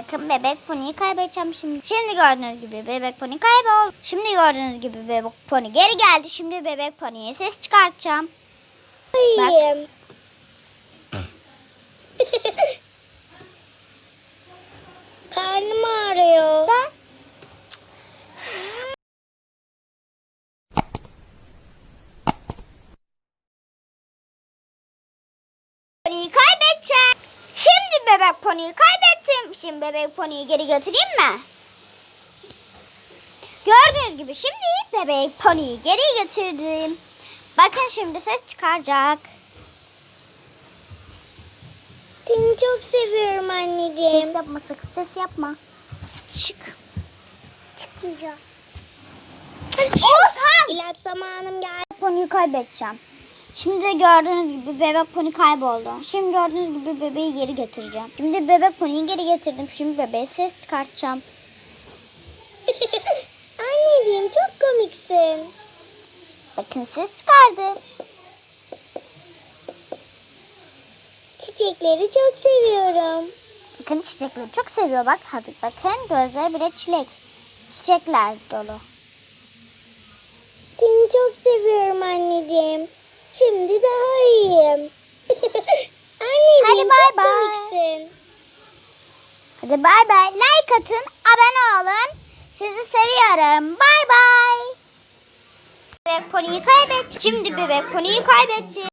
Bakın bebek poniyi kaybedeceğim şimdi. Şimdi gördüğünüz gibi bebek poni kayboldu. Şimdi gördüğünüz gibi bebek poni geri geldi. Şimdi bebek poniye ses çıkartacağım. Hayır. Karnım ağrıyor. Poniyi kaybedeceğim. Bebek poniyi kaybettim. Şimdi bebek poniyi geri götüreyim mi? Gördüğünüz gibi şimdi bebek poniyi geri getirdim. Bakın şimdi ses çıkaracak. Seni çok seviyorum anneciğim. Ses yapma sakın ses yapma. Çık. Çıkmayacağım. Ozan! İlaç zamanım geldi. Poniyi kaybedeceğim. Şimdi de gördüğünüz gibi bebek poni kayboldu. Şimdi gördüğünüz gibi bebeği geri getireceğim. Şimdi bebek poniyi geri getirdim. Şimdi bebeğe ses çıkartacağım. anneciğim çok komiksin. Bakın ses çıkardı. Çiçekleri çok seviyorum. Bakın çiçekleri çok seviyor bak. Hadi bakın gözleri bile çilek. Çiçekler dolu. Seni çok seviyorum anneciğim. Şimdi daha iyiyim. anneciğim Hadi bay bay. Hadi bay bay. Like atın, abone olun. Sizi seviyorum. Bay bay. Bebek poniyi kaybettim. Şimdi bebek poniyi kaybettim.